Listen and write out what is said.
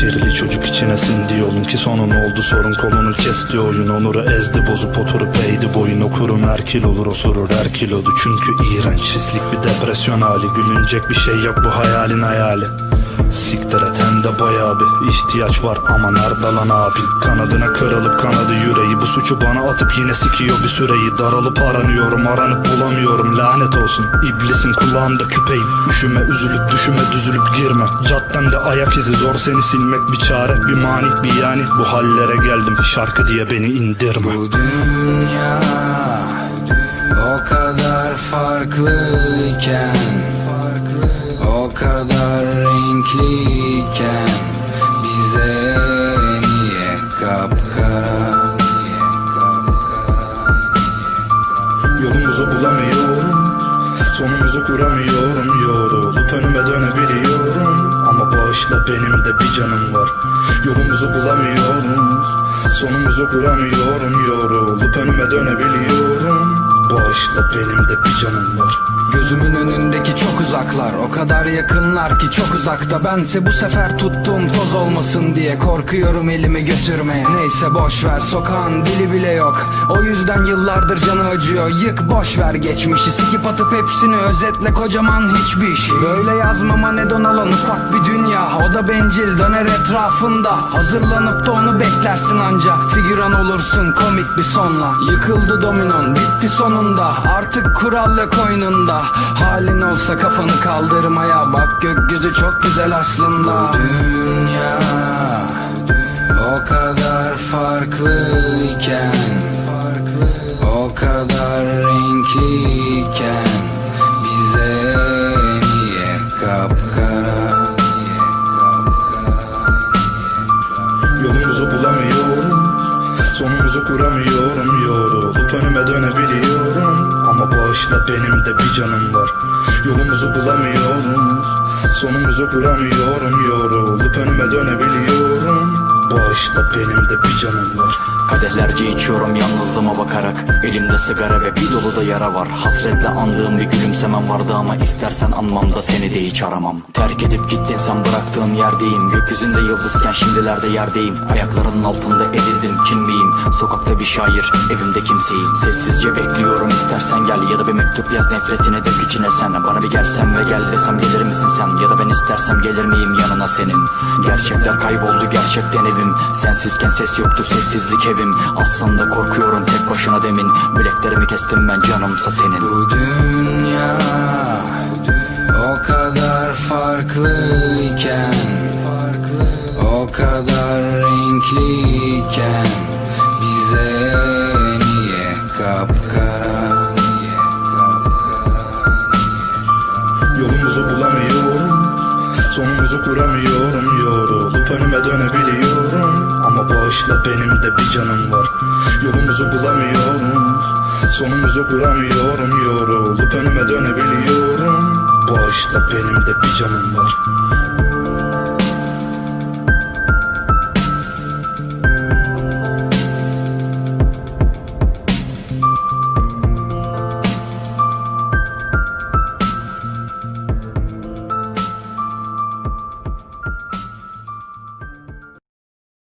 Kirli çocuk içine sindi yolun ki sonun oldu? Sorun kolunu kesti oyun Onuru ezdi bozup oturup eğdi boyun. Okurum erkil olur osurur her kilodu Çünkü iğrenç pislik bir depresyon hali. Gülünecek bir şey yok bu hayalin hayali Siktir et hem de bayağı bir ihtiyaç var ama nerede lan abin Kanadına kırılıp kanadı yüreği. Bu suçu bana atıp yine sikiyor bir süreyi. Daralıp aranıyorum aranıp bulamıyorum. Lanet olsun İblisin kulağında küpeyim. Üşüme üzülüp düşüme düzülüp girme. Caddemde ayak izi zor seni silmek bir çare. Bir mani bir yani. Bu hallere geldim Şarkı diye beni indirme. Bu dünya o kadar farklıyken O kadar renkliyken Bize niye kapkara? Yolumuzu bulamıyorum Sonumuzu kuramıyorum. Yorulup önüme dönebiliyorum. Ama bağışla benim de bir canım var. Yolumuzu bulamıyoruz Sonumuzu kuramıyorum. Yorulup önüme dönebiliyorum Bağışla benim de bir canım var. Gözümün önündeki çok uzaklar O kadar yakınlar ki çok uzakta. Bense bu sefer tuttuğum toz olmasın diye Korkuyorum elimi götürmeye. Neyse boş ver sokağın dili bile yok. O yüzden yıllardır canı acıyor. Yık boş ver geçmişi. Sikip atıp hepsini özetle kocaman hiçbir şey. Böyle yazmama neden olan ufak bir dünya. O da bencil döner etrafında. Hazırlanıp da onu beklersin anca Figüran olursun komik bir sonla. Yıkıldı dominon bitti sonunda Artık kural yok oyununda. Halin olsa kafanı kaldırmaya Bak gökyüzü çok güzel aslında. Dünya o kadar farklıyken O kadar renkliyken Bize niye kapkara? Yolumuzu bulamıyorum Sonumuzu kuramıyorum Ama bağışla benim de bir canım var. Yolumuzu bulamıyoruz Sonumuzu kuramıyorum dönebiliyorum Bağışla benim de bir canım var. Kadehlerce içiyorum yalnızlığıma bakarak. Elimde sigara ve bir dolu da yara var. Hasretle andığım bir gülümsemem vardı ama istersen anmam da seni de hiç aramam. Terk edip gittin sen bıraktığın yerdeyim. Gökyüzünde yıldızken şimdilerde yerdeyim. Ayaklarının altında ezildim kim miyim? Sokakta bir şair evimde kimseyim Sessizce bekliyorum istersen gel. Ya da bir mektup yaz nefretini dök içine sen. Bana bir gelsen ve gel desem gelir misin sen? Ya da ben istersem gelir miyim yanına senin? Gerçekler kayboldu gerçekten evim Sensizken ses yoktu sessizlik evim. Aslında korkuyorum tek başına demin. Bileklerimi kestim ben canımsa senin. Bu dünya o kadar farklıyken O kadar renkliyken Bize niye kapkara? Yolumuzu bulamıyorum Sonumuzu kuramıyorum bağışla benim de bir canım var. Yolumuzu bulamıyoruz Sonumuzu kuramıyorum. Yorulup önüme dönebiliyorum. Bağışla benim de bir canım var